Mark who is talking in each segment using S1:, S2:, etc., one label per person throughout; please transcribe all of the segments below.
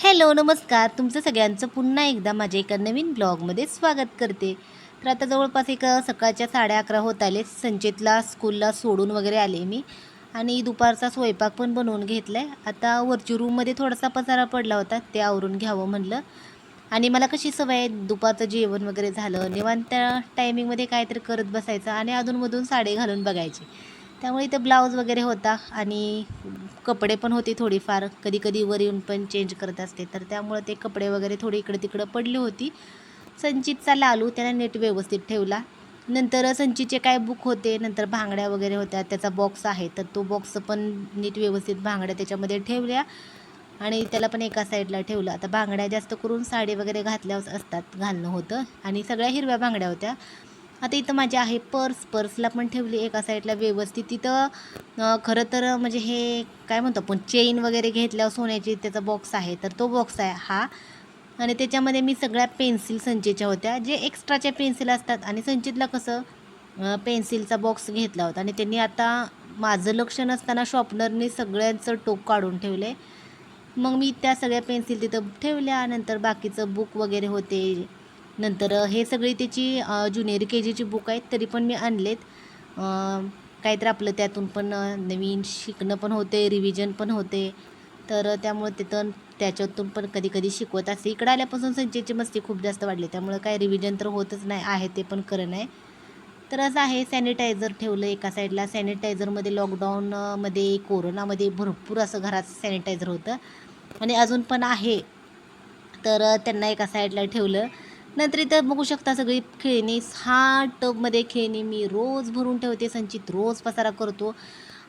S1: Hello नमस्कार. तुमचं सगळ्यांचं पुन्हा एकदा माझ्या एका नवीन ब्लॉगमध्ये स्वागत करते. तर आता जवळपास एक सकाळच्या साडे अकरा होत आले. संचेतला स्कूलला सोडून वगैरे आले मी. आणि दुपारचा स्वयंपाक पण बनवून घेतला आहे आता वरची रूममध्ये थोडासा पसारा पडला होता ते आवरून घ्यावं म्हणलं. आणि मला कशी सवय आहे दुपारचं जेवण वगैरे झालं निवांत त्या टायमिंगमध्ये काहीतरी करत बसायचं आणि अधूनमधून साडे घालून बघायची. त्यामुळे इथं ब्लाऊज वगैरे होता आणि कपडे पण होते थोडीफार. कधी कधी वर येऊन पण चेंज करत असते. तर त्यामुळे ते कपडे वगैरे थोडी इकडे तिकडं पडली होती. संचितचा लालू त्याला नीट व्यवस्थित ठेवला. नंतर संचितचे काय बुक होते नंतर भांगड्या वगैरे होत्या त्याचा बॉक्स आहे. तर तो बॉक्स पण नीट व्यवस्थित भांगड्या त्याच्यामध्ये ठेवल्या आणि त्याला पण एका साईडला ठेवलं. आता भांगड्या जास्त करून साडी वगैरे घातल्या असतात घालणं होतं. आणि सगळ्या हिरव्या भांगड्या होत्या. आता इथं माझी आहे पर्स. पर्सला पण ठेवली एका साईडला व्यवस्थित. तिथं खरं तर म्हणजे हे काय म्हणतो आपण चेन वगैरे घेतल्यावर सोन्याची त्याचा बॉक्स आहे. तर तो बॉक्स आहे हा. आणि त्याच्यामध्ये मी सगळ्या पेन्सिल संचेच्या होत्या. जे एक्स्ट्राच्या पेन्सिल असतात आणि संचितला कसं पेन्सिलचा बॉक्स घेतला होता. आणि त्यांनी आता माझं लक्ष नसताना शॉपनरने सगळ्यांचं टोक काढून ठेवलं. आहे मग मी त्या सगळ्या पेन्सिल तिथं ठेवल्या. नंतर बाकीचं बुक वगैरे होते. नंतर हे सगळी त्याची ज्युनियर के जीची बुक आहेत तरी पण मी आणलेत. अं, काहीतरी आपलं त्यातून पण नवीन शिकणं पण होते रिव्हिजन पण होते. तर त्यामुळे तिथं त्याच्यातून पण कधी कधी शिकवत असते. इकडं आल्यापासून संचयची मस्ती खूप जास्त वाढली. त्यामुळे काय रिव्हिजन तर होतच नाही आहे ते पण करणं आहे तर असं आहे सॅनिटायझर ठेवलं एका साईडला सॅनिटायझरमध्ये लॉकडाऊनमध्ये कोरोनामध्ये भरपूर असं घरात सॅनिटायझर होतं. आणि अजून पण आहे. तर त्यांना एका साईडला ठेवलं. नंतर इथं बघू शकता सगळी खेळणी हा टबमध्ये खेळणी मी रोज भरून ठेवते संचित रोज पसारा करतो.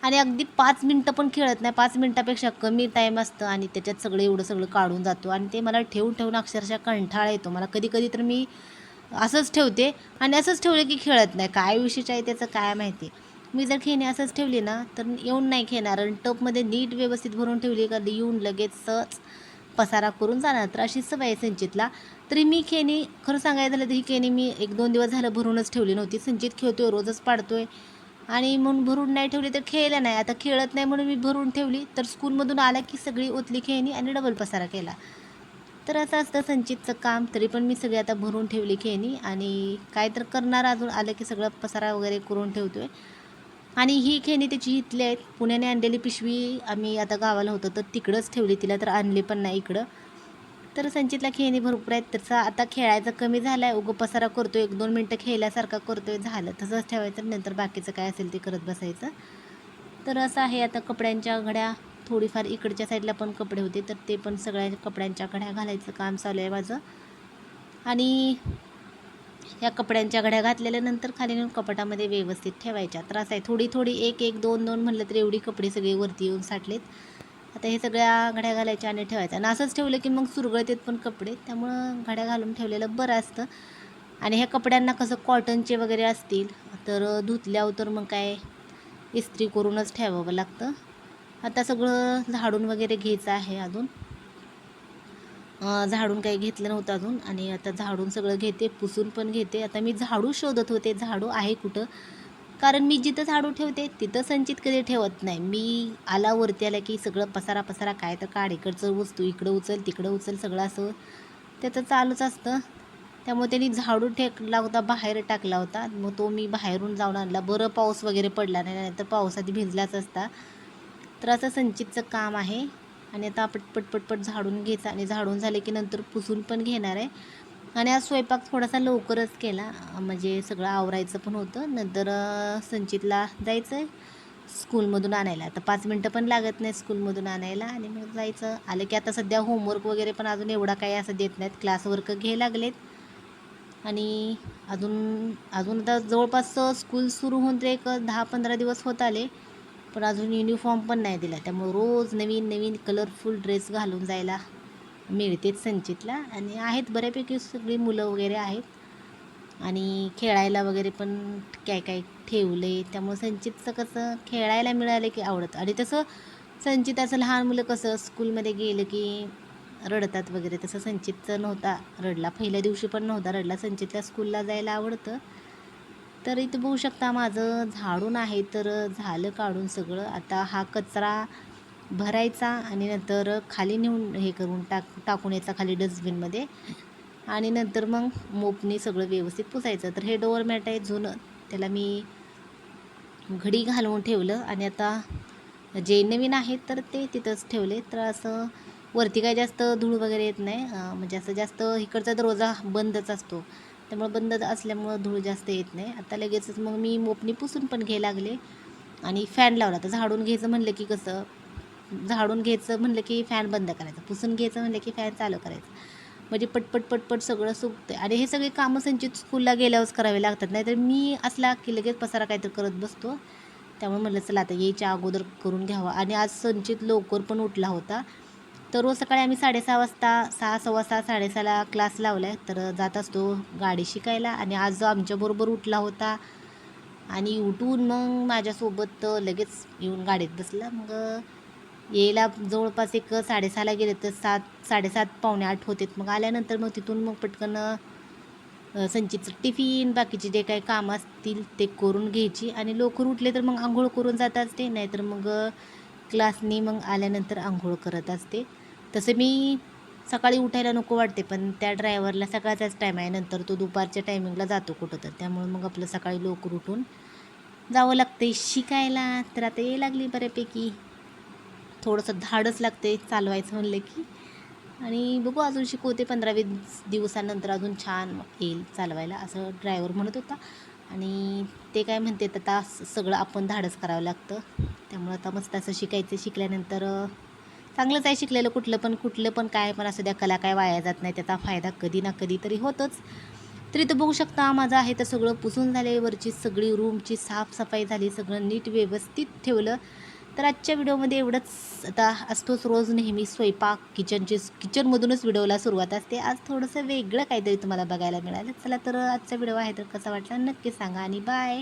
S1: आणि अगदी पाच मिनटं पण खेळत नाही पाच मिनटापेक्षा कमी टाईम असतं आणि त्याच्यात सगळं एवढं सगळं काढून जातो. आणि ते मला ठेवून ठेवून अक्षरशः कंठाळा येतो. मला कधी कधी तर मी असंच ठेवते आणि असंच ठेवलं की खेळत नाही. काय विशेष आहे त्याचं काय माहिती? मी जर खेळणी असंच ठेवली ना तर येऊन नाही खेळणार. आणि टपमध्ये नीट व्यवस्थित भरून ठेवली का येऊन लगेच सहज पसारा करून जाणार तर अशी सवय आहे संचितला. तरी मी खेणी खरं सांगायचं झालं तर ही खेणी मी एक दोन दिवस झालं भरूनच ठेवली नव्हती. संचित खेळतोय रोजच पाडतोय. आणि म्हणून भरून नाही ठेवली तर खेळलं नाही. आता खेळत नाही म्हणून मी भरून ठेवली. तर स्कूलमधून आला की सगळी ओतली खेळणी आणि डबल पसारा केला. तर असं असतं संचितचं काम. तरी पण मी सगळी आता भरून ठेवली खेळणी. आणि काय तर करणार अजून आलं की सगळं पसारा वगैरे करून ठेवतोय. आणि ही खेळणी त्याची इथली आहेत. पुण्याने आणलेली पिशवी आम्ही आता गावाला होतो तर तिकडंच ठेवली. तिला तर आणली पण नाही इकडं. तर संचितला खेळणी भरपूर आहेत. तसं आता खेळायचं कमी झालं आहे उगं पसारा करतो एक दोन मिनटं खेळल्यासारखा करतोय. झालं. तसंच ठेवायचं नंतर बाकीचं काय असेल ते करत बसायचं. तर असं आहे आता कपड्यांच्या घड्या थोडीफार इकडच्या साईडला पण कपडे होते तर ते पण सगळ्या कपड्यांच्या घड्या घालायचं काम चालू आहे माझं. आणि ह्या कपड्यांच्या घड्या घातलेल्यानंतर खाली नेऊन कपाटामध्ये व्यवस्थित ठेवायच्या. त्रास आहे. थोडी थोडी एक एक दोन दोन म्हणलं तर एवढी कपडे सगळे वरती येऊन साठलेत. आता हे सगळ्या घड्या घालायच्या आणि ठेवायच्या. आणि असंच ठेवलं की मग सुरगळतेत पण कपडे. त्यामुळं घड्या घालून ठेवलेलं बरं असतं. आणि ह्या कपड्यांना कसं कॉटनचे वगैरे असतील तर धुतल्यावर तर मग काय इस्त्री करूनच ठेवावं लागतं. आता सगळं झाडून वगैरे घ्यायचं आहे अजून. झाडून काही घेतलं नव्हतं अजून. आणि आता झाडून सगळं घेते पुसून पण घेते. आता मी झाडू शोधत होते. झाडू आहे कुठं? कारण मी जिथं झाडू ठेवते तिथं संचित कधी ठेवत नाही. मी आला वरती आला की सगळं पसारा पसारा काय तर काढ इकडचं वस्तू इकडं उचल तिकडं उचल सगळं असं. त्याचं चालूच असतं. त्यामुळे त्यांनी झाडू ठेकला होता बाहेर टाकला होता. मग तो मी बाहेरून जाऊन आणला. बरं पाऊस वगैरे पडला नाही नाहीतर पावसात भिजलाच असता. तर असं संचितचं काम आहे. आणि आता पटपट पटपट झाडून घ्यायचं आणि झाडून झाले की नंतर पुसून पण घेणार आहे. आणि आज स्वयंपाक थोडासा लवकरच केला. म्हणजे सगळं आवरायचं पण होतं. नंतर संचितला जायचं आहे स्कूलमधून आणायला. आता पाच मिनटं पण लागत नाही स्कूलमधून आणायला. आणि मग जायचं. आलं की आता सध्या होमवर्क वगैरे पण अजून एवढा काही असं देत नाहीत. क्लासवर्क घे लागलेत. आणि अजून अजून आता जवळपास स्कूल सुरू होऊन ते एक दहा पंधरा दिवस होत आले. पण अजून युनिफॉर्म पण नाही दिला. त्यामुळे रोज नवीन नवीन कलरफुल ड्रेस घालून जायला मिळतेच संचितला. आणि आहेत बऱ्यापैकी सगळी मुलं वगैरे आहेत. आणि खेळायला वगैरे पण काय काय ठेवले त्यामुळे संचितचं कसं खेळायला मिळालं की आवडतं. आणि तसं संचिताचं लहान मुलं कसं स्कूलमध्ये गेलं की रडतात वगैरे. तसं संचितचं नव्हता रडला. पहिल्या दिवशी पण नव्हता रडला. संचितला स्कूलला जायला आवडतं. तर इथं बघू शकता माझं झाडून आहे तर झालं काढून सगळं. आता हा कचरा भरायचा आणि नंतर खाली नेऊन हे करून टाक टाकून यायचा खाली डस्टबिनमध्ये आणि नंतर मग मोपने सगळं व्यवस्थित पुसायचं. तर हे डोअरमॅट आहे जुनं. त्याला मी घडी घालवून ठेवलं आणि आता जे नवीन आहेत तर ते तिथंच ठेवले. तर असं वरती काय जास्त धूळ वगैरे येत नाही. म्हणजे असं जास्त इकडचा दरवाजा बंदच असतो. त्यामुळं बंद असल्यामुळं धूळ जास्त येत नाही. आता लगेचच मग मी मोपणी पुसून पण घ्यायला लागले. आणि फॅन लावला. तर झाडून घ्यायचं म्हणलं की कसं? झाडून घ्यायचं म्हणलं की फॅन बंद करायचा. पुसून घ्यायचं म्हणलं की फॅन चालू करायचं. म्हणजे पटपट पटपट सगळं सुकतं आणि हे सगळे कामं संचित स्कूलला गेल्यावरच करावे लागतात. नाहीतर मी असला की लगेच पसारा काहीतरी करत बसतो. त्यामुळे म्हणलं चला आता यायच्या अगोदर करून घ्यावा. आणि आज संचित लवकर पण उठला होता. तर रोज सकाळी आम्ही साडेसहा वाजता सहा सव्वा सहा साडेसहाला क्लास लावला आहे तर जात असतो गाडी शिकायला आणि आज जो आमच्याबरोबर उठला होता आणि उठून मग माझ्यासोबत लगेच येऊन गाडीत बसला. मग यायला जवळपास एक साडेसहाला गेले तर सात साडेसात पावणे आठ होते. मग आल्यानंतर मग तिथून मग पटकन संचितचं टिफिन बाकीचे जे काही कामं असतील ते करून घ्यायची. आणि लवकर उठले तर मग आंघोळ करून जात असते नाहीतर मग क्लासनी मग आल्यानंतर आंघोळ करत असते. तसं मी सकाळी उठायला नको वाटते पण त्या ड्रायव्हरला सकाळचाच टाईम आहे. नंतर तो दुपारच्या टायमिंगला जातो कुठं तर त्यामुळे मग आपलं सकाळी लवकर उठून जावं लागते. शिकायला तर आता ये लागली बऱ्यापैकी. थोडंसं धाडच लागते चालवायचं म्हणलं की. आणि बघू अजून शिकवते पंधरा वीस दिवसानंतर अजून छान येईल चालवायला असं ड्रायव्हर म्हणत होता. आणि ते काय म्हणते आता सगळं आपण धाडस करावं लागतं. त्यामुळं आता मस्त असं शिकायचं शिकल्यानंतर चांगलंच आहे शिकलेलं कुठलं पण कुठलं पण काय पण असं द्या कला काय वाया जात नाही त्याचा फायदा कधी ना कधी तरी होतोच. तरी तर बघू शकता माझं आहे तर सगळं पुसून झाले वरची सगळी रूमची साफसफाई झाली सगळं नीट व्यवस्थित ठेवलं. तर आजच्या व्हिडिओमध्ये एवढंच. आता असतोच रोज नेहमी स्वयंपाक किचनचे किचनमधूनच व्हिडिओला सुरुवात असते. आज थोडंसं वेगळं काहीतरी तुम्हाला बघायला मिळालं. चला तर आजचा व्हिडिओ आहे तर कसा वाटला नक्की सांगा आणि बाय